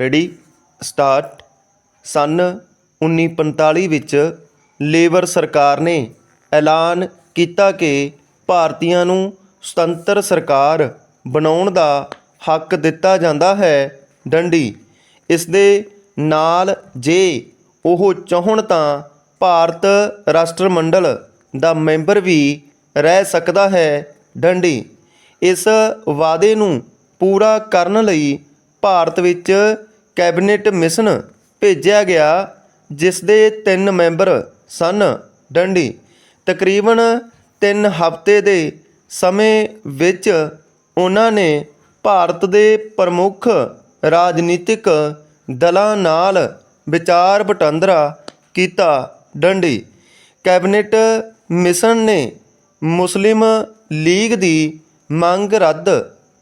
Ready start ਸਨ 1945 ਵਿੱਚ labour ਸਰਕਾਰ ਨੇ ਐਲਾਨ ਕੀਤਾ ਕਿ ਭਾਰਤੀਆਂ ਨੂੰ ਸੁਤੰਤਰ ਸਰਕਾਰ ਬਣਾਉਣ ਦਾ ਹੱਕ ਦਿੱਤਾ ਜਾਂਦਾ ਹੈ। ਡੰਡੀ ਇਸ ਦੇ ਨਾਲ ਜੇ ਉਹ ਚਾਹਣ ਤਾਂ ਭਾਰਤ ਰਾਸ਼ਟਰ ਮੰਡਲ ਦਾ ਮੈਂਬਰ ਵੀ ਰਹਿ ਸਕਦਾ ਹੈ। ਡੰਡੀ ਇਸ ਵਾਅਦੇ ਨੂੰ ਪੂਰਾ ਕਰਨ ਲਈ ਭਾਰਤ ਵਿੱਚ ਕੈਬਨਿਟ ਮਿਸ਼ਨ ਭੇਜਿਆ ਗਿਆ ਜਿਸ ਦੇ ਤਿੰਨ ਮੈਂਬਰ ਸਨ ਡੰਡੀ। ਤਕਰੀਬਨ 3 ਹਫ਼ਤੇ ਦੇ ਸਮੇਂ ਵਿੱਚ ਉਹਨਾਂ ਨੇ ਭਾਰਤ ਦੇ ਪ੍ਰਮੁੱਖ ਰਾਜਨੀਤਿਕ ਦਲਾਂ ਨਾਲ ਵਿਚਾਰ ਵਟਾਂਦਰਾ ਕੀਤਾ ਡੰਡੀ। ਕੈਬਨਿਟ ਮਿਸ਼ਨ ਨੇ ਮੁਸਲਿਮ ਲੀਗ ਦੀ ਮੰਗ ਰੱਦ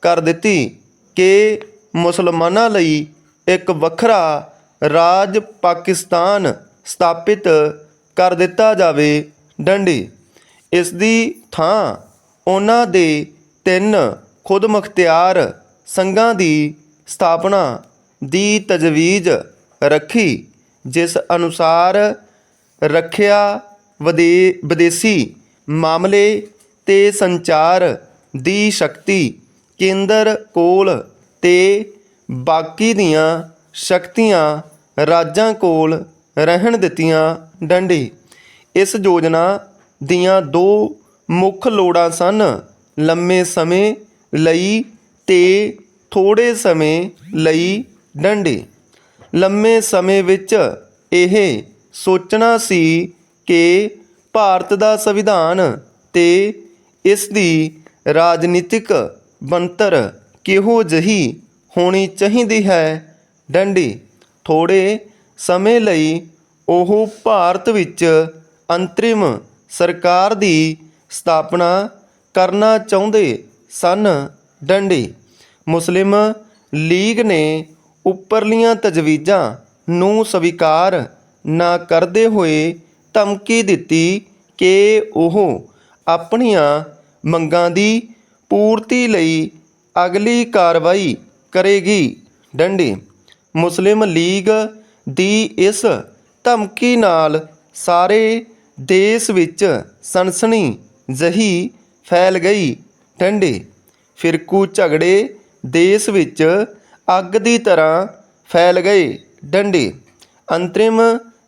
ਕਰ ਦਿੱਤੀ ਕਿ ਮੁਸਲਮਾਨਾਂ ਲਈ ਇੱਕ ਵੱਖਰਾ ਰਾਜ ਪਾਕਿਸਤਾਨ ਸਥਾਪਿਤ ਕਰ ਦਿੱਤਾ ਜਾਵੇ ਡੰਡੀ। ਇਸ ਦੀ ਥਾਂ ਉਹਨਾਂ ਦੇ ਤਿੰਨ ਖੁਦਮੁਖਤਿਆਰ ਸੰਘਾਂ ਦੀ ਸਥਾਪਨਾ ਦੀ ਤਜਵੀਜ਼ ਰੱਖੀ, ਜਿਸ ਅਨੁਸਾਰ ਰੱਖਿਆ ਵਿਦੇ ਵਿਦੇਸੀ ਮਾਮਲੇ ਤੇ ਸੰਚਾਰ ਦੀ ਸ਼ਕਤੀ ਕੇਂਦਰ ਕੋਲ ਤੇ ਬਾਕੀ ਦੀਆਂ ਸ਼ਕਤੀਆਂ ਰਾਜਾਂ ਕੋਲ ਰਹਿਣ ਦਿੱਤੀਆਂ ਡੰਡੀ। ਇਸ ਯੋਜਨਾ ਦੀਆਂ ਦੋ ਮੁੱਖ ਲੋੜਾਂ ਸਨ। ਲੰਮੇ ਸਮੇਂ ਲਈ ਤੇ ਥੋੜੇ ਸਮੇਂ ਲਈ ਡੰਡੀ। ਲੰਮੇ ਸਮੇਂ ਵਿੱਚ ਇਹ ਸੋਚਣਾ ਸੀ ਕਿ ਭਾਰਤ ਦਾ ਸੰਵਿਧਾਨ ਤੇ ਇਸ ਦੀ ਰਾਜਨੀਤਿਕ ਬਣਤਰ ਕਿਹੋ ਜਿਹੀ ਹੋਣੀ ਚਾਹੀਦੀ ਹੈ। ਡੰਡੀ, ਥੋੜੇ ਸਮੇਂ ਲਈ ਉਹ ਭਾਰਤ ਵਿੱਚ ਅੰਤਰਿਮ ਸਰਕਾਰ ਦੀ ਸਥਾਪਨਾ ਕਰਨਾ ਚਾਹੁੰਦੇ ਸਨ। ਡੰਡੀ, ਮੁਸਲਿਮ ਲੀਗ ਨੇ ਉੱਪਰਲੀਆਂ ਤਜਵੀਜ਼ਾਂ ਨੂੰ ਸਵੀਕਾਰ ਨਾ ਕਰਦੇ ਹੋਏ ਧਮਕੀ ਦਿੱਤੀ ਕਿ ਉਹ ਆਪਣੀਆਂ ਮੰਗਾਂ ਦੀ ਪੂਰਤੀ ਲਈ ਅਗਲੀ ਕਾਰਵਾਈ ਕਰੇਗੀ। ਡੰਡੀ, ਮੁਸਲਿਮ ਲੀਗ ਦੀ ਇਸ ਧਮਕੀ ਨਾਲ ਸਾਰੇ ਦੇਸ਼ ਵਿੱਚ ਸਨਸਨੀ ਜਹੀ ਫੈਲ ਗਈ। ਡੰਡੀ, ਫਿਰਕੂ ਝਗੜੇ ਦੇਸ਼ ਵਿੱਚ ਅੱਗ ਦੀ ਤਰ੍ਹਾਂ ਫੈਲ ਗਏ। ਡੰਡੀ, ਅੰਤਰਿਮ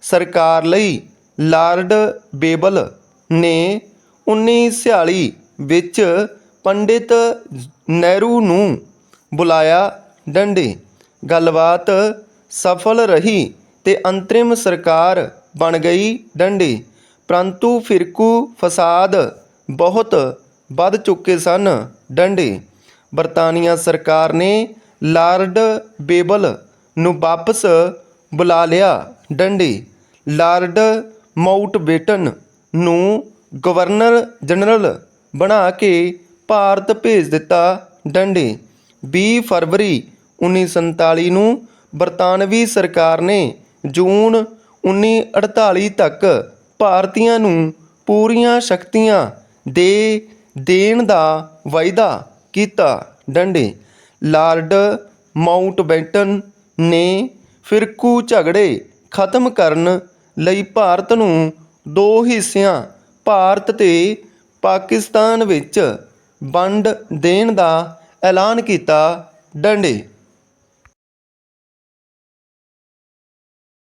ਸਰਕਾਰ ਲਈ ਲਾਰਡ ਬੇਬਲ ਨੇ 1946 ਵਿੱਚ ਪੰਡਿਤ ਨਹਿਰੂ ਨੂੰ ਬੁਲਾਇਆ, ਡੰਡੀ, ਗੱਲਬਾਤ ਸਫਲ ਰਹੀ ਤੇ ਅੰਤਰਿਮ ਸਰਕਾਰ ਬਣ ਗਈ ਡੰਡੀ। ਪਰੰਤੂ ਫਿਰਕੂ ਫਸਾਦ ਬਹੁਤ ਵੱਧ ਚੁੱਕੇ ਸਨ ਡੰਡੀ। ਬਰਤਾਨੀਆ ਸਰਕਾਰ ਨੇ ਲਾਰਡ ਬੇਬਲ ਨੂੰ ਵਾਪਸ ਬੁਲਾ ਲਿਆ ਡੰਡੀ। ਲਾਰਡ ਮਾਊਂਟਬੇਟਨ ਨੂੰ ਗਵਰਨਰ ਜਨਰਲ ਬਣਾ ਕੇ ਭਾਰਤ ਭੇਜ ਦਿੱਤਾ ਡੰਡੀ। 20 ਫਰਵਰੀ 1947 ਨੂੰ ਬਰਤਾਨਵੀ ਸਰਕਾਰ ਨੇ ਜੂਨ 1948 ਤੱਕ ਭਾਰਤੀਆਂ ਨੂੰ ਪੂਰੀਆਂ ਸ਼ਕਤੀਆਂ ਦੇ ਦੇਣ ਦਾ ਵਾਅਦਾ ਕੀਤਾ। ਡੰਡੇ। ਲਾਰਡ ਮਾਊਂਟਬੈਟਨ ਨੇ ਫਿਰਕੂ ਝਗੜੇ ਖਤਮ ਕਰਨ ਲਈ ਭਾਰਤ ਨੂੰ ਦੋ ਹਿੱਸਿਆਂ, ਭਾਰਤ ਤੇ ਪਾਕਿਸਤਾਨ ਵਿੱਚ ਵੰਡ ਦੇਣ ਦਾ ਐਲਾਨ ਕੀਤਾ ਡੰਡੇ।